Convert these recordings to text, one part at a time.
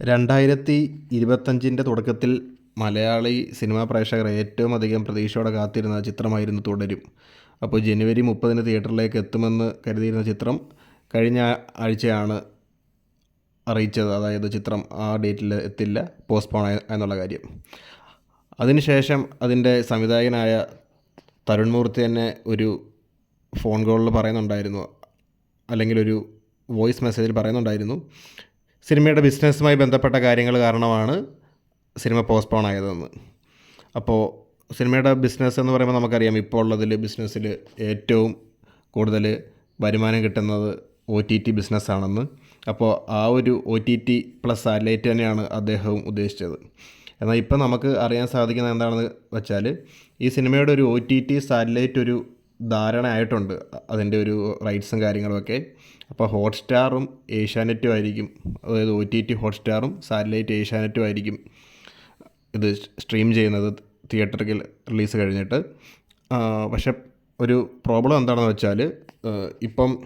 രണ്ടായിരത്തി ഇരുപത്തഞ്ചിന്റെ തുടക്കത്തിൽ മലയാളി സിനിമാ പ്രേക്ഷകർ ഏറ്റവും അധികം പ്രതീക്ഷയോടെ കാത്തിരുന്ന ചിത്രമായിരുന്നു തുടരും. അപ്പോൾ ജനുവരി മുപ്പതിന് തിയേറ്ററിലേക്ക് എത്തുമെന്ന് കരുതിയിരുന്ന ചിത്രം കഴിഞ്ഞ ആഴ്ചയാണ് അറിയിച്ചത്. അതായത് ചിത്രം ആ ഡേറ്റിൽ എത്തില്ല പോസ്റ്റ്പോൺ എന്നുള്ള കാര്യം. അതിനുശേഷം അതിന്റെ സംവിധായകനായ തരുൺ മൂർത്തി തന്നെ ഒരു ഫോൺ കോളിൽ പറയുന്നുണ്ടായിരുന്നു അല്ലെങ്കിൽ ഒരു വോയിസ് മെസ്സേജിൽ പറയുന്നുണ്ടായിരുന്നു സിനിമയുടെ ബിസിനസ്സുമായി ബന്ധപ്പെട്ട കാര്യങ്ങൾ കാരണമാണ് സിനിമ പോസ്റ്റ്പോൺ ആയതെന്ന്. അപ്പോൾ സിനിമയുടെ ബിസിനസ് എന്ന് പറയുമ്പോൾ നമുക്കറിയാം ഇപ്പോൾ ഉള്ളതിൽ ബിസിനസ്സിൽ ഏറ്റവും കൂടുതൽ വരുമാനം കിട്ടുന്നത് ഒ ടി ടി ബിസിനസ്സാണെന്ന് അപ്പോൾ ആ ഒരു O T T plus satellite തന്നെയാണ് അദ്ദേഹവും ഉദ്ദേശിച്ചത്. എന്നാൽ ഇപ്പം നമുക്ക് അറിയാൻ സാധിക്കുന്നത് എന്താണെന്ന് വെച്ചാൽ ഈ സിനിമയുടെ ഒരു ഒ ടി ടി സാറ്റലൈറ്റ് ഒരു ധാരണ ആയിട്ടുണ്ട് അതിന്റെ ഒരു റൈറ്റ്സും കാര്യങ്ങളുമൊക്കെ. അപ്പോൾ ഹോട്ട്സ്റ്റാറും ഏഷ്യാനെറ്റും ആയിരിക്കും. അതായത് ഒ ടി ടി ഹോട്ട്സ്റ്റാറും സാറ്റലൈറ്റ് ഏഷ്യാനെറ്റും ആയിരിക്കും ഇത് സ്ട്രീം ചെയ്യുന്നത് തിയേറ്ററിൽ റിലീസ് കഴിഞ്ഞിട്ട്. പക്ഷെ ഒരു പ്രോബ്ലം എന്താണെന്ന് വെച്ചാൽ ഇപ്പം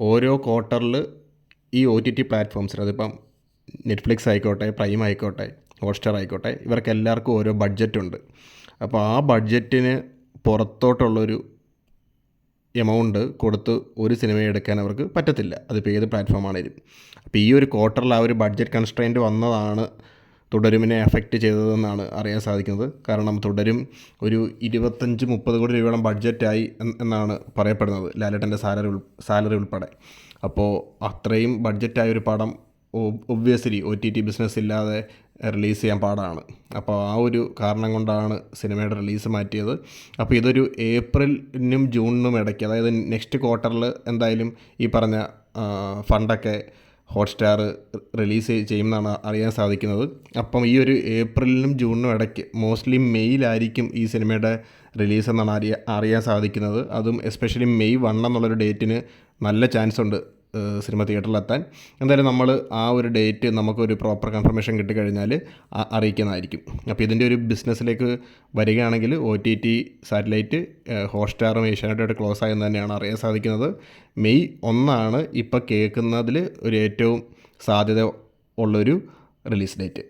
ഓരോ ക്വാർട്ടറിൽ ഈ ഒ ടി ടി പ്ലാറ്റ്ഫോംസിൽ അതിപ്പം നെറ്റ്ഫ്ലിക്സ് ആയിക്കോട്ടെ പ്രൈം ആയിക്കോട്ടെ ഹോട്ട്സ്റ്റാർ ആയിക്കോട്ടെ ഇവർക്ക് എല്ലാവർക്കും ഓരോ ബഡ്ജറ്റുണ്ട്. അപ്പോൾ ആ ബഡ്ജറ്റിന് പുറത്തോട്ടുള്ളൊരു എമൗണ്ട് കൊടുത്ത് ഒരു സിനിമ എടുക്കാൻ അവർക്ക് പറ്റത്തില്ല. അതിപ്പോൾ ഏത് പ്ലാറ്റ്ഫോമാണേലും അപ്പോൾ ഈ ഒരു ക്വാർട്ടറിൽ ആ ഒരു ബഡ്ജറ്റ് കൺസ്ട്രെയിന്റ് വന്നതാണ് തുടരുമിനെ എഫക്റ്റ് ചെയ്തതെന്നാണ് അറിയാൻ സാധിക്കുന്നത്. കാരണം തുടരും ഒരു ഇരുപത്തഞ്ച് മുപ്പത് കോടി രൂപയോളം ബഡ്ജറ്റായി എന്നാണ് പറയപ്പെടുന്നത് ലാലേട്ടന്റെ സാലറി സാലറി ഉൾപ്പെടെ. അപ്പോൾ അത്രയും ബഡ്ജറ്റായ ഒരു പടം obviously O T T business ഇല്ലാതെ റിലീസ് ചെയ്യാൻ പാടാണ്. അപ്പോൾ ആ ഒരു കാരണം കൊണ്ടാണ് സിനിമയുടെ റിലീസ് മാറ്റിയത്. അപ്പോൾ ഇതൊരു ഏപ്രിലിനും ജൂണിനും ഇടയ്ക്ക് അതായത് നെക്സ്റ്റ് ക്വാർട്ടറിൽ എന്തായാലും ഈ പറഞ്ഞ ഫണ്ടൊക്കെ ഹോട്ട്സ്റ്റാർ റിലീസ് ചെയ്യുമെന്നാണ് അറിയാൻ സാധിക്കുന്നത്. അപ്പം ഈ ഒരു ഏപ്രിലിനും ജൂണിനും ഇടയ്ക്ക് മോസ്റ്റ്ലി മെയ്യിലായിരിക്കും ഈ സിനിമയുടെ റിലീസ് എന്നാണ് അറിയാൻ സാധിക്കുന്നത്. അതും എസ്പെഷ്യലി മെയ് വൺ എന്നുള്ളൊരു ഡേറ്റിന് നല്ല ചാൻസ് ഉണ്ട് സിനിമ തിയേറ്ററിലെത്താൻ. എന്തായാലും നമ്മൾ ആ ഒരു ഡേറ്റ് നമുക്കൊരു പ്രോപ്പർ കൺഫർമേഷൻ കിട്ടിക്കഴിഞ്ഞാൽ അറിയിക്കുന്നതായിരിക്കും. അപ്പോൾ ഇതിന്റെ ഒരു ബിസിനസ്സിലേക്ക് വരികയാണെങ്കിൽ ഒ ടി ടി സാറ്റലൈറ്റ് ഹോട്ട്സ്റ്റാറും ഏഷ്യാനെറ്റുമായിട്ട് ക്ലോസ് ആയെന്ന് തന്നെയാണ് അറിയാൻ സാധിക്കുന്നത്. മെയ് ഒന്നാണ് ഇപ്പോൾ കേൾക്കുന്നതിൽ ഒരു ഏറ്റവും സാധ്യത ഉള്ളൊരു റിലീസ് ഡേറ്റ്.